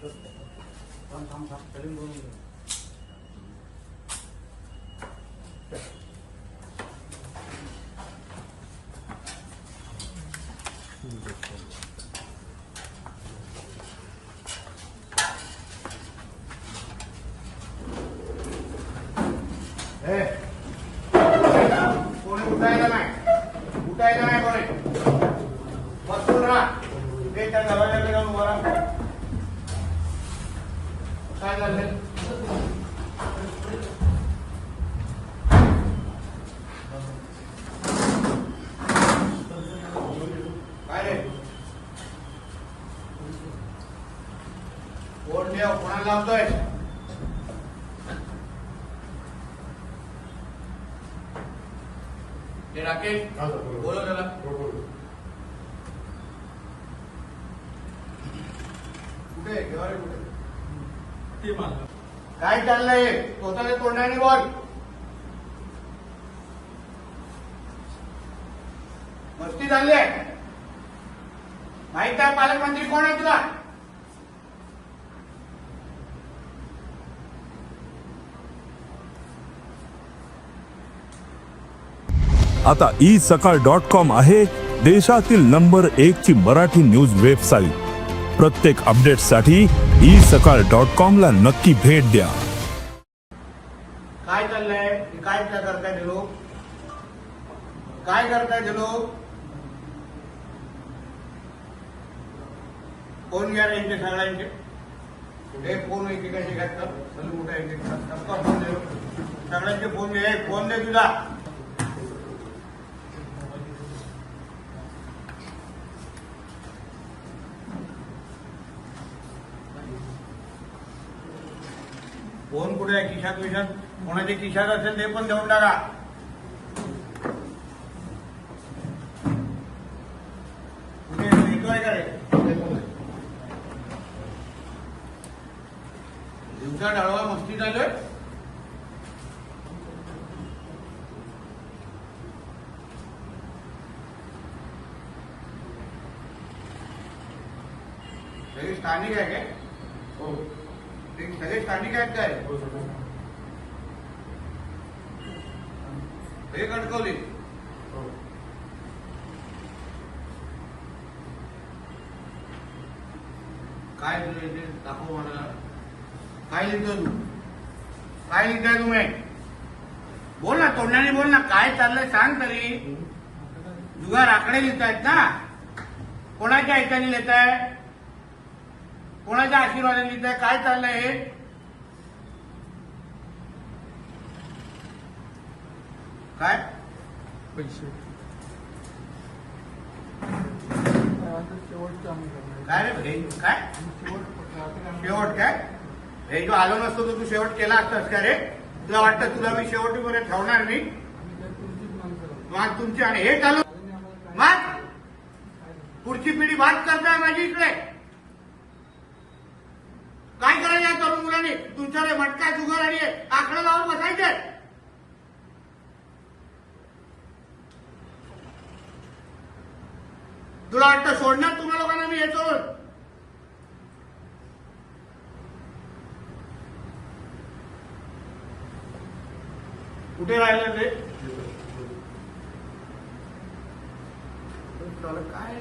Thăm thăm thăm, cái lưng luôn Ê. Cô này bụt tay ra này. Bụt tay ra này con này. Bật ra. Đây chân là bao nhiêu जाऊन उभा राहा काय झालं काय रे कोण देव कोणाला लावतोय ते राकेश बोलव त्याला कुठे आहे? घेवा रे कुठे काय चाललंय? स्वतःच्या तोंडाने बोल. मस्ती झाली आहे. माहीत आहे पालकमंत्री कोण आहे तुला? आता ई सकाळ डॉट कॉम आहे देशातील नंबर एक ची मराठी न्यूज वेबसाईट प्रत्येक अपडेटसाठी ई सकाळ डॉट कॉम ला नक्की भेट द्या. काय चाललंय? काय काय करताय ते लोक? काय करताय ते लोक? फ़ोन घ्या यांचे सगळ्यांचे. हे फ़ोन एकेकाचे फ़ोन दे सगळ्यांचे फ़ोन हे फ़ोन दे तुझा फोन कुठे आहे? खिशात विशात? कोणाचे खिशात असेल ते पण देऊन टाका. कुठे येतोय दिवसा डाळवा मस्ती चालू स्थानिक आहे काय? हो. ते सगळे स्थानिक आहेत काय हे. कणकवली काय दाखव मला. काय लिहितो तू? काय लिहिताय तुम्ही बोल ना तोंडाने बोल ना. काय चाललंय सांग तरी. जुगार आकडे लिहितायत ना. कोणाच्या ह्याच्याने लिहिताय? कोणाच्या आशीर्वादाने लिहिताय? काय चाललंय हे? काय? पैसे. करणार काय रे? हे काय? शेवट शेवट काय? हे जो आलो नसतो तर तू शेवट केला असतास का रे? तुला वाटतं तुला मी शेवटीपर्यंत ठेवणार नाही? मग तुमची आणि हे चालू मग! पुढची पिढी बात करताय माझी इकडे काय करायचं नाही तुमच्याकडे मटका जुगार आणि आकडे लावून बसायचे. तुला वाटतं सोडणार तुम्हा लोकांना मी येतो कुठे राहिलं ते? काय?